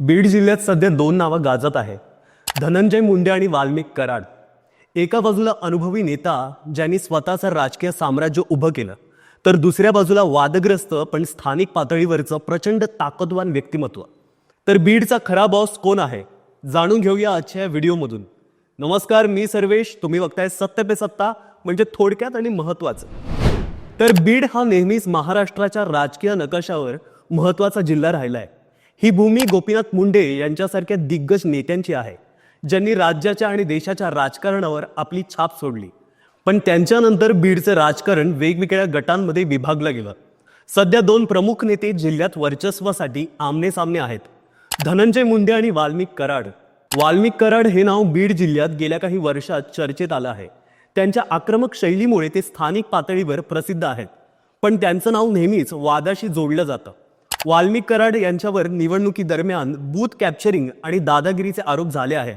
बीड जिल्ह्यात सध्या दोन नावं गाजत आहे. धनंजय मुंडे आणि वाल्मिक कराड. एका बाजूला अनुभवी नेता ज्यांनी स्वतःचं राजकीय साम्राज्य उभं केलं तर दुसऱ्या बाजूला वादग्रस्त पण स्थानिक पातळीवरचं प्रचंड ताकदवान व्यक्तिमत्व. तर बीडचा खरा बॉस कोण आहे? जाणून घेऊया आजच्या या व्हिडिओमधून. नमस्कार मी सर्वेश. तुम्ही बघताय सत्य पे सत्ता म्हणजे थोडक्यात आणि महत्त्वाचं. तर बीड हा नेहमीच महाराष्ट्राच्या राजकीय नकाशावर महत्त्वाचा जिल्हा राहिला आहे ही भूमी गोपीनाथ मुंडे यांच्यासारख्या दिग्गज नेत्यांची आहे ज्यांनी राज्याच्या आणि देशाच्या राजकारणावर आपली छाप सोडली. पण त्यांच्यानंतर बीडचं राजकारण वेगवेगळ्या गटांमध्ये विभागलं गेलं. सध्या दोन प्रमुख नेते जिल्ह्यात वर्चस्वासाठी आमने सामने आहेत. धनंजय मुंडे आणि वाल्मिक कराड. वाल्मिक कराड हे नाव बीड जिल्ह्यात गेल्या काही वर्षात चर्चेत आलं आहे. त्यांच्या आक्रमक शैलीमुळे ते स्थानिक पातळीवर प्रसिद्ध आहेत. पण त्यांचं नाव नेहमीच वादाशी जोडलं जातं. वाल्मिक कराड यांच्यावर निवडणुकीदरम्यान बूथ कॅप्चरिंग आणि दादागिरीचे आरोप झाले आहेत.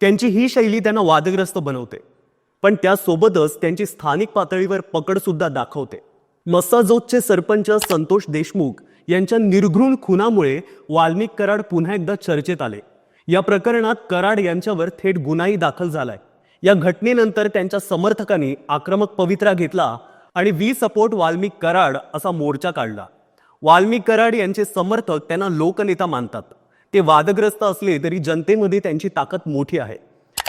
त्यांची ही शैली त्यांना वादग्रस्त बनवते. पण त्यासोबतच त्यांची स्थानिक पातळीवर पकड सुद्धा दाखवते. मसाजोतचे सरपंच संतोष देशमुख यांच्या निर्घृण खुनामुळे वाल्मिक कराड पुन्हा एकदा चर्चेत आले. या प्रकरणात कराड यांच्यावर थेट गुन्हाही दाखल झालाय. या घटनेनंतर त्यांच्या समर्थकांनी आक्रमक पवित्रा घेतला आणि वी सपोर्ट वाल्मिक कराड असा मोर्चा काढला. वाल्मिक कराड यांचे समर्थक त्यांना लोकनेता मानतात. ते वादग्रस्त असले तरी जनतेमध्ये त्यांची ताकद मोठी आहे.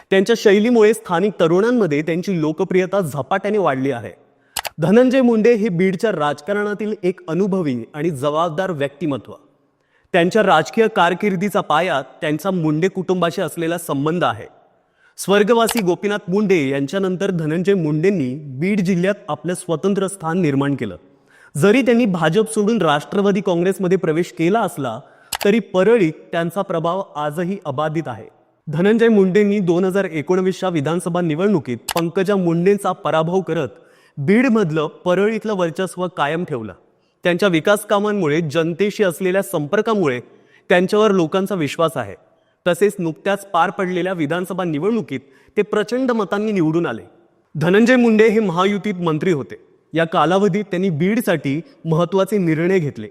त्यांच्या शैलीमुळे स्थानिक तरुणांमध्ये त्यांची लोकप्रियता झपाट्याने वाढली आहे. धनंजय मुंडे हे बीडच्या राजकारणातील एक अनुभवी आणि जबाबदार व्यक्तिमत्व. त्यांच्या राजकीय कारकिर्दीचा पाया त्यांचा मुंडे कुटुंबाशी असलेला संबंध आहे. स्वर्गवासी गोपीनाथ मुंडे यांच्यानंतर धनंजय मुंडेंनी बीड जिल्ह्यात आपलं स्वतंत्र स्थान निर्माण केलं. जरी त्यांनी भाजप सोडून राष्ट्रवादी काँग्रेसमध्ये प्रवेश केला असला तरी परळीत त्यांचा प्रभाव आजही अबाधित आहे. धनंजय मुंडेंनी दोन हजार एकोणवीसच्या विधानसभा निवडणुकीत पंकजा मुंडेंचा पराभव करत बीडमधलं परळीतलं वर्चस्व कायम ठेवलं. त्यांच्या विकास कामांमुळे जनतेशी असलेल्या संपर्कामुळे त्यांच्यावर लोकांचा विश्वास आहे. तसेच नुकत्याच पार पडलेल्या विधानसभा निवडणुकीत ते प्रचंड मतांनी निवडून आले. धनंजय मुंडे हे महायुतीत मंत्री होते. या कालावधीत त्यांनी बीडसाठी महत्त्वाचे निर्णय घेतले.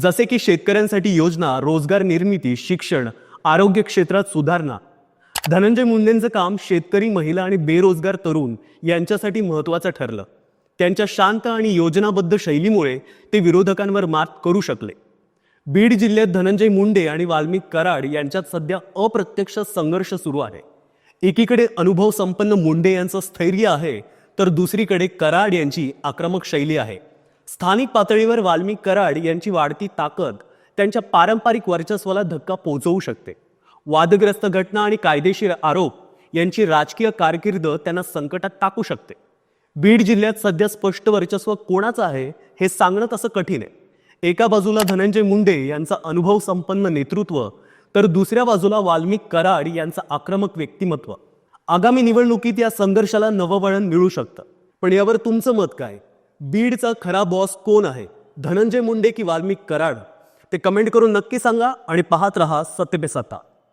जसे की शेतकऱ्यांसाठी योजना रोजगार निर्मिती शिक्षण आरोग्य क्षेत्रात सुधारणा. धनंजय मुंडेंचं काम शेतकरी महिला आणि बेरोजगार तरुण यांच्यासाठी महत्त्वाचं ठरलं. त्यांच्या शांत आणि योजनाबद्ध शैलीमुळे ते विरोधकांवर मात करू शकले. बीड जिल्ह्यात धनंजय मुंडे आणि वाल्मिक कराड यांच्यात सध्या अप्रत्यक्ष संघर्ष सुरू आहे. एकीकडे अनुभव संपन्न मुंडे यांचं स्थैर्य आहे तर दुसरीकडे कराड यांची आक्रमक शैली आहे. स्थानिक पातळीवर वाल्मिक कराड यांची वाढती ताकद त्यांच्या पारंपरिक वर्चस्वाला धक्का पोहोचवू शकते. वादग्रस्त घटना आणि कायदेशीर आरोप यांची राजकीय कारकीर्द त्यांना संकटात टाकू शकते. बीड जिल्ह्यात सध्या स्पष्ट वर्चस्व कोणाचं आहे हे सांगणं तसं कठीण आहे. एका बाजूला धनंजय मुंडे यांचा अनुभव संपन्न नेतृत्व तर दुसऱ्या बाजूला वाल्मिक कराड यांचं आक्रमक व्यक्तिमत्व. आगामी निवडणुकीत या संघर्षाला नवं वळण मिळू शकतं. पण यावर तुमचं मत काय? बीडचा खरा बॉस कोण आहे? धनंजय मुंडे की वाल्मिक कराड? ते कमेंट करून नक्की सांगा आणि पाहत रहा सत्य पे सत्ता.